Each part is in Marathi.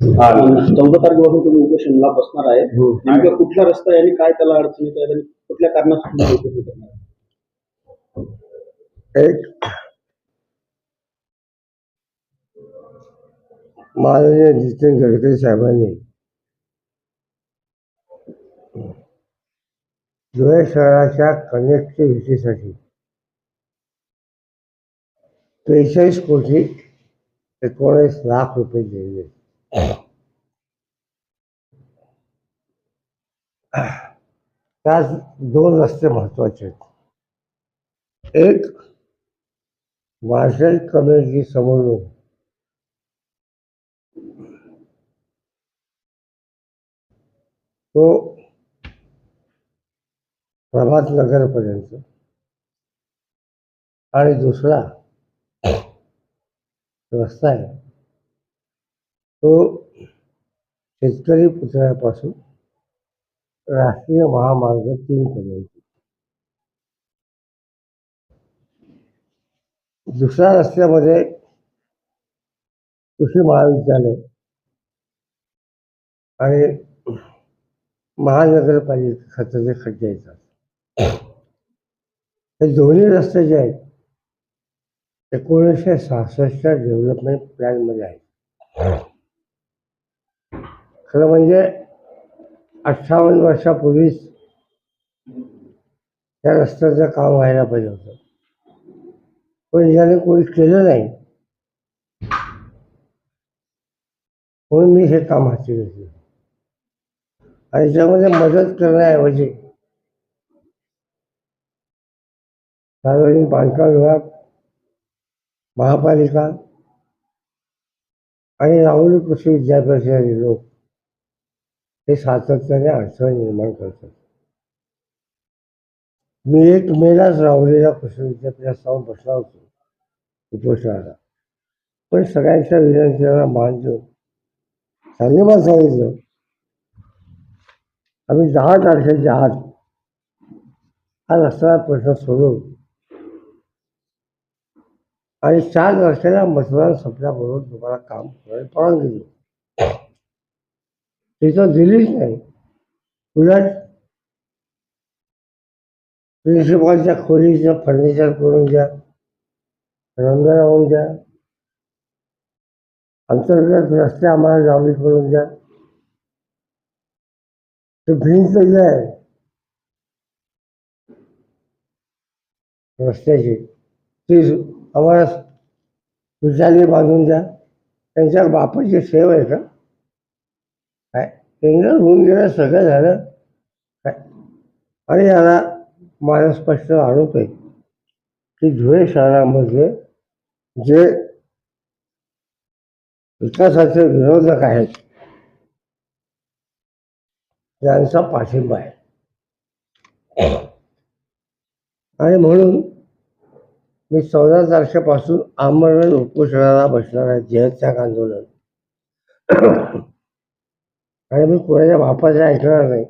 चौदा तारखेपासून तुम्ही उपोषणला बसणार आहे नेमका कुठला रस्ता आहे आणि काय त्याला अडचणी आहेत आणि कुठल्या कारणासाठी तुम्ही उपोषण करणार? एक माननीय नितीन गडकरी साहेबांनी धुळे शहराच्या कनेक्टिव्हिटीसाठी त्रेचाळीस कोटी एकोणीस लाख रुपये दिले त्यात दोन रस्ते महत्त्वाचे आहेत. एक मार्शल कम्युनिटी समोरून तो प्रभात नगरपर्यंत. आणि दुसरा रस्ता आहे. तो शेतकरी पुतळ्यापासून राष्ट्रीय महामार्ग तीन पर्यंत. दुसऱ्या रस्त्यामध्ये कृषी महाविद्यालय आणि महानगरपालिका खताचे खड्डे येतात. हे दोन्ही रस्ते जे आहेत एकोणीसशे सहासष्टच्या डेव्हलपमेंट प्लॅनमध्ये आहेत. खरं म्हणजे अठ्ठावन्न वर्षापूर्वीच त्या रस्त्याचं काम व्हायला पाहिजे होतं. पण ज्याने कोणी केलं नाही म्हणून मी हे काम हाती घेतलं. आणि त्यामध्ये मदत करण्याऐवजी सार्वजनिक बांधकाम विभाग महापालिका आणि राहुल कृषी विद्यापीठाचे लोक हे सातत्याने अडचण निर्माण करतात. मी एक मेलाच राहुरीला कृषी विद्यापीठात जाऊन बसला होतो. उपोषणाला पण सगळ्यांच्या विनंतीला मान देऊन त्यांनी मला सांगितलं आम्ही दहा तारखेच्या आत हा रस्ता प्रश्न सोडवू आणि चार तारखेला मतदान संपल्याबरोबर तुम्हाला काम करायला परवानगी देऊ तिथं दिलीच नाही उलट प्रिन्सिपॉलच्या खोलीचं फर्निचर करून द्या रंग लावून द्या अंतर्गत रस्ते आम्हाला जावळी करून द्या ते भिंत आहे रस्त्याची ती आम्हाला विचारली बांधून द्या त्यांच्या बापाची सेव आहे का? काय? टेंडर होऊन गेलं सगळं झालं. काय? आणि याला माझा स्पष्ट आरोप आहे की धुळे शहरामध्ये जे विकासाचे विरोधक आहेत त्यांचा पाठिंबा आहे. आणि म्हणून मी चौदा तारखेपासून आमरण उपोषणाला बसणार आहे जयत्याग आंदोलन. आणि मी कोणाच्या बापाचं ऐकणार नाही.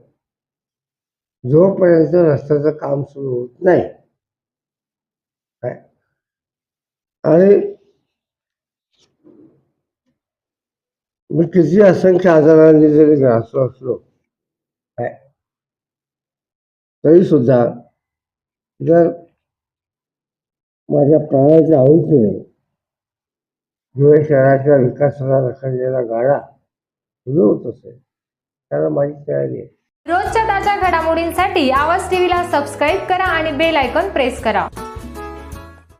जोपर्यंत रस्त्याचं काम सुरू होत नाही. आणि मी किती असंख्य आजारांनी जरी ग्रासलो असलो तरी सुद्धा जर माझ्या प्राण्याच्या आहुतीने धुळे शहराच्या विकासाला रखडलेला गाडा सुरू होत असेल त्याला माझी तयारी आहे. रोजच्या ताज्या घडामोडींसाठी आवाज टीव्हीला सबस्क्राईब करा आणि बेल आयकॉन प्रेस करा.